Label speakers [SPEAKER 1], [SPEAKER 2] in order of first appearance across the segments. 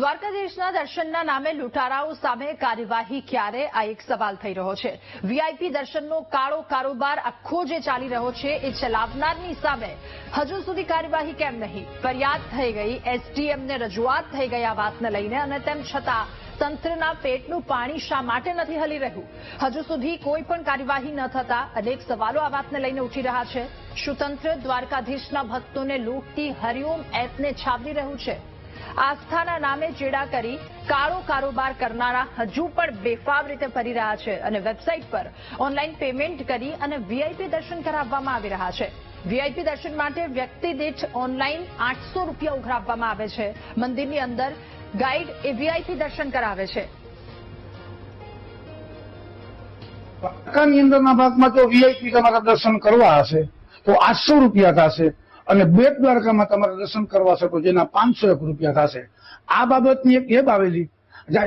[SPEAKER 1] દ્વારકાધીશના દર્શનના નામે લૂંટારાઓ સામે કાર્યવાહી ક્યારે? આ એક સવાલ થઈ રહ્યો છે. વીઆઈપી દર્શનનો કાળો કારોબાર આખો જે ચાલી રહ્યો છે, એ ચલાવનારની સામે હજુ સુધી કાર્યવાહી કેમ નહીં? ફરિયાદ થઈ ગઈ, એસડીએમને રજૂઆત થઈ ગઈ આ વાતને લઈને અને તેમ છતાં તંત્રના પેટનું પાણી શા માટે નથી હલી રહ્યું? હજુ સુધી કોઈ પણ કાર્યવાહી ન થતા અનેક સવાલો આ વાતને લઈને ઉઠી રહ્યા છે. શું તંત્ર દ્વારકાધીશના ભક્તોને લૂંટતી હરિઓમ એપને છાવરી રહ્યું છે. આસ્થાના નામે ચેડા કરી કાળો કારોબાર કરનારા હજુ પણ બેફામ રીતે ફરી રહ્યા છે અને વેબસાઇટ પર ઓનલાઈન પેમેન્ટ કરી અને વીઆઈપી દર્શન કરાવવામાં આવી રહ્યા છે. વીઆઈપી દર્શન માટે વ્યક્તિ દીઠ ઓનલાઈન આઠસો રૂપિયા ઉઘરાવવામાં આવે છે. મંદિરની અંદર ગાઈડ એ વીઆઈપી દર્શન કરાવે છે.
[SPEAKER 2] પક્કાની અંદરના ભાગમાં જો વીઆઈપી તમારા દર્શન કરવા હશે, તો આઠસો રૂપિયા થશે. અને બેટ દ્વારકામાં તમારે દર્શન કરવા શકો જેના પાંચસો એક રૂપિયા થશે. આ બાબતની એક એપ આવેલી.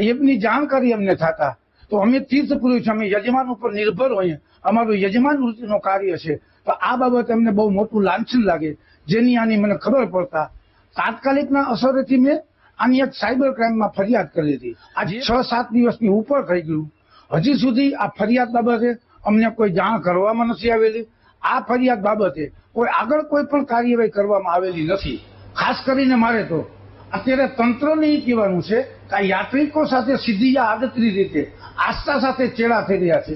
[SPEAKER 2] એપની જાણકારી અમને થતા. તો અમે તીર્થ પુરુષ અમે યજમાન ઉપર નિર્ભર હોઈએ. અમારું યજમાન વૃત્તિનું કાર્ય છે. તો આ બાબત અમને બહુ મોટું લાંછન લાગે. જેની આની મને ખબર પડતા. તાત્કાલિકના અસરેથી મેં આની એક સાયબર ક્રાઇમમાં ફરિયાદ કરી હતી. આજે? છ સાત દિવસની ઉપર થઈ ગયું. હજી સુધી આ ફરિયાદ બાબતે અમને કોઈ જાણ કરવામાં નથી આવેલી. આ ફરિયાદ બાબતે કોઈ આગળ કોઈ પણ કાર્યવાહી કરવામાં આવેલી નથી. ખાસ કરીને મારે તો અત્યારે તંત્રને એ કહેવાનું છે કે આ યાત્રિકો સાથે સીધી આદતની રીતે આસ્થા સાથે ચેડા થઈ રહ્યા છે.